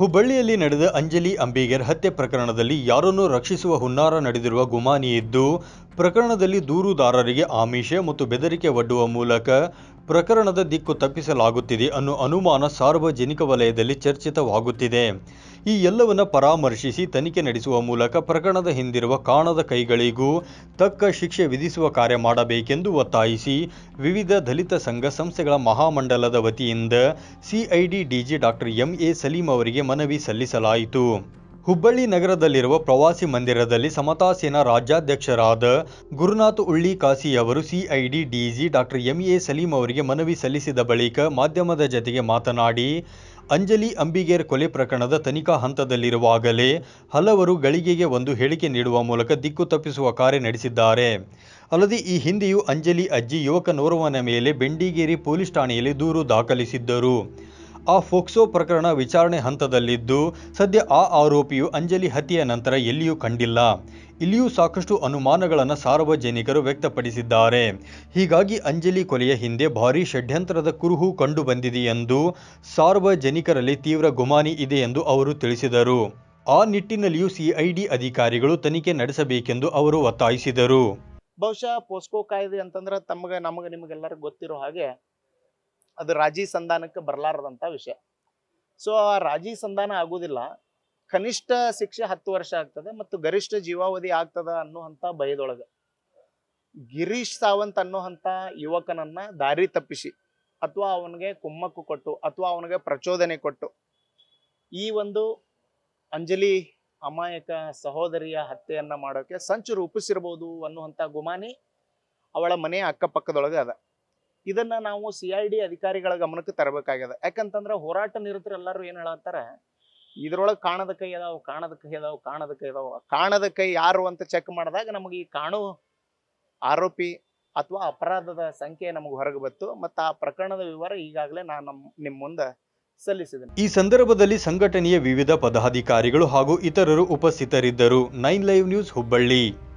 ಹುಬ್ಬಳ್ಳಿಯಲ್ಲಿ ನಡೆದ ಅಂಜಲಿ ಅಂಬಿಗರ್ ಹತ್ಯೆ ಪ್ರಕರಣದಲ್ಲಿ ಯಾರನ್ನೂ ರಕ್ಷಿಸುವ ಹುನ್ನಾರ ನಡೆದಿರುವ ಗುಮಾನಿ ಇದ್ದು, ಪ್ರಕರಣದಲ್ಲಿ ದೂರುದಾರರಿಗೆ ಆಮಿಷ ಮತ್ತು ಬೆದರಿಕೆ ಒಡ್ಡುವ ಮೂಲಕ ಪ್ರಕರಣದ ದಿಕ್ಕು ತಪ್ಪಿಸಲಾಗುತ್ತಿದೆ ಅನ್ನೋ ಅನುಮಾನ ಸಾರ್ವಜನಿಕ ವಲಯದಲ್ಲಿ ಚರ್ಚಿತವಾಗುತ್ತಿದೆ. ಈ ಎಲ್ಲವನ್ನ ಪರಾಮರ್ಶಿಸಿ ತನಿಖೆ ನಡೆಸುವ ಮೂಲಕ ಪ್ರಕರಣದ ಹಿಂದಿರುವ ಕಾಣದ ಕೈಗಳಿಗೂ ತಕ್ಕ ಶಿಕ್ಷೆ ವಿಧಿಸುವ ಕಾರ್ಯ ಮಾಡಬೇಕೆಂದು ಒತ್ತಾಯಿಸಿ ವಿವಿಧ ದಲಿತ ಸಂಘ ಸಂಸ್ಥೆಗಳ ಮಹಾಮಂಡಲದ ವತಿಯಿಂದ CID DG doctor MA Saleem ಅವರಿಗೆ ಮನವಿ ಸಲ್ಲಿಸಲಾಯಿತು. ಹುಬ್ಬಳ್ಳಿ ನಗರದಲ್ಲಿರುವ ಪ್ರವಾಸಿ ಮಂದಿರದಲ್ಲಿ ಸಮತಾ ಸೇನಾ ರಾಜ್ಯಾಧ್ಯಕ್ಷರಾದ ಗುರುನಾಥ್ ಉಳ್ಳಿ ಕಾಸಿ ಅವರು CID, DG, doctor MA Saleem ಅವರಿಗೆ ಮನವಿ ಸಲ್ಲಿಸಿದ ಬಳಿಕ ಮಾಧ್ಯಮದ ಜತೆಗೆ ಮಾತನಾಡಿ, ಅಂಜಲಿ ಅಂಬಿಗೇರ್ ಕೊಲೆ ಪ್ರಕರಣದ ತನಿಖಾ ಹಂತದಲ್ಲಿರುವಾಗಲೇ ಹಲವರು ಗಳಿಗೆಗೆ ಒಂದು ಹೇಳಿಕೆ ನೀಡುವ ಮೂಲಕ ದಿಕ್ಕು ತಪ್ಪಿಸುವ ಕಾರ್ಯ ನಡೆಸಿದ್ದಾರೆ. ಅಲ್ಲದೆ ಈ ಹಿಂದೆಯೂ ಅಂಜಲಿ ಅಜ್ಜಿ ಯುವಕನೋರ್ವನ ಮೇಲೆ ಬೆಂಡಿಗೇರಿ ಪೊಲೀಸ್ ಠಾಣೆಯಲ್ಲಿ ದೂರು ದಾಖಲಿಸಿದ್ದರು. ಆ ಫೋಕ್ಸೋ ಪ್ರಕರಣ ವಿಚಾರಣೆ ಹಂತದಲ್ಲಿದ್ದು, ಸದ್ಯ ಆ ಆರೋಪಿಯು ಅಂಜಲಿ ಹತ್ಯೆಯ ನಂತರ ಎಲ್ಲಿಯೂ ಕಂಡಿಲ್ಲ. ಇಲ್ಲಿಯೂ ಸಾಕಷ್ಟು ಅನುಮಾನಗಳನ್ನು ಸಾರ್ವಜನಿಕರು ವ್ಯಕ್ತಪಡಿಸಿದ್ದಾರೆ. ಹೀಗಾಗಿ ಅಂಜಲಿ ಕೊಲೆಯ ಹಿಂದೆ ಭಾರೀ ಷಡ್ಯಂತ್ರದ ಕುರುಹು ಕಂಡುಬಂದಿದೆ ಎಂದು ಸಾರ್ವಜನಿಕರಲ್ಲಿ ತೀವ್ರ ಗುಮಾನಿ ಇದೆ ಎಂದು ಅವರು ತಿಳಿಸಿದರು. ಆ ನಿಟ್ಟಿನಲ್ಲಿಯೂ ಸಿಐಡಿ ಅಧಿಕಾರಿಗಳು ತನಿಖೆ ನಡೆಸಬೇಕೆಂದು ಅವರು ಒತ್ತಾಯಿಸಿದರು. ಬಹುಶಃ ಪೋಸ್ಕೋ ಕಾಯ್ದೆ ಅಂತಂದ್ರೆ ತಮಗೆ, ನಮಗೆ, ನಿಮಗೆಲ್ಲರಿಗೂ ಗೊತ್ತಿರೋ ಹಾಗೆ ಅದು ರಾಜಿ ಸಂಧಾನಕ್ಕೆ ಬರಲಾರದಂಥ ವಿಷಯ. ಸೊ ಆ ರಾಜಿ ಸಂಧಾನ ಆಗುವುದಿಲ್ಲ ಕನಿಷ್ಠ ಶಿಕ್ಷೆ ಹತ್ತು ವರ್ಷ ಆಗ್ತದೆ ಮತ್ತು ಗರಿಷ್ಠ ಜೀವಾವಧಿ ಆಗ್ತದ ಅನ್ನುವಂಥ ಭಯದೊಳಗೆ. ಗಿರೀಶ್ ಸಾವಂತ್ ಅನ್ನುವಂಥ ಯುವಕನನ್ನ ದಾರಿ ತಪ್ಪಿಸಿ, ಅಥವಾ ಅವನಿಗೆ ಕುಮ್ಮಕ್ಕು ಕೊಟ್ಟು, ಅಥವಾ ಅವನಿಗೆ ಪ್ರಚೋದನೆ ಕೊಟ್ಟು, ಈ ಒಂದು ಅಂಜಲಿ ಅಮಾಯಕ ಸಹೋದರಿಯ ಹತ್ಯೆಯನ್ನ ಮಾಡೋಕೆ ಸಂಚು ರೂಪಿಸಿರ್ಬೋದು ಅನ್ನುವಂಥ ಗುಮಾನಿ ಅವಳ ಮನೆಯ ಅಕ್ಕಪಕ್ಕದೊಳಗೆ ಅದ. ಇದನ್ನ ನಾವು ಸಿ ಐ ಡಿ ಅಧಿಕಾರಿಗಳ ಗಮನಕ್ಕೆ ತರಬೇಕಾಗ್ಯದ. ಯಾಕಂತಂದ್ರೆ ಹೋರಾಟ ನಿರತರು ಎಲ್ಲರೂ ಏನ್ ಹೇಳತ್ತಾರ ಇದ್ರೊಳಗೆ ಕಾಣದ ಕೈ ಅದಾವ, ಕಾಣದ ಕೈ ಅದಾವ, ಕಾಣದ ಕೈ ಅದಾವ. ಕಾಣದ ಕೈ ಯಾರು ಅಂತ ಚೆಕ್ ಮಾಡಿದಾಗ ನಮಗೆ ಈ ಕಾಣು ಆರೋಪಿ ಅಥವಾ ಅಪರಾಧದ ಸಂಖ್ಯೆ ನಮಗೆ ಹೊರಗೆ ಬಂತು. ಮತ್ತು ಆ ಪ್ರಕರಣದ ವಿವರ ಈಗಾಗಲೇ ನಾನು ನಮ್ಮ ನಿಮ್ಮ ಮುಂದೆ ಸಲ್ಲಿಸಿದ್ದೇನೆ ಈ ಸಂದರ್ಭದಲ್ಲಿ ಸಂಘಟನೆಯ ವಿವಿಧ ಪದಾಧಿಕಾರಿಗಳು ಹಾಗೂ ಇತರರು ಉಪಸ್ಥಿತರಿದ್ದರು. Nine live news Hubballi.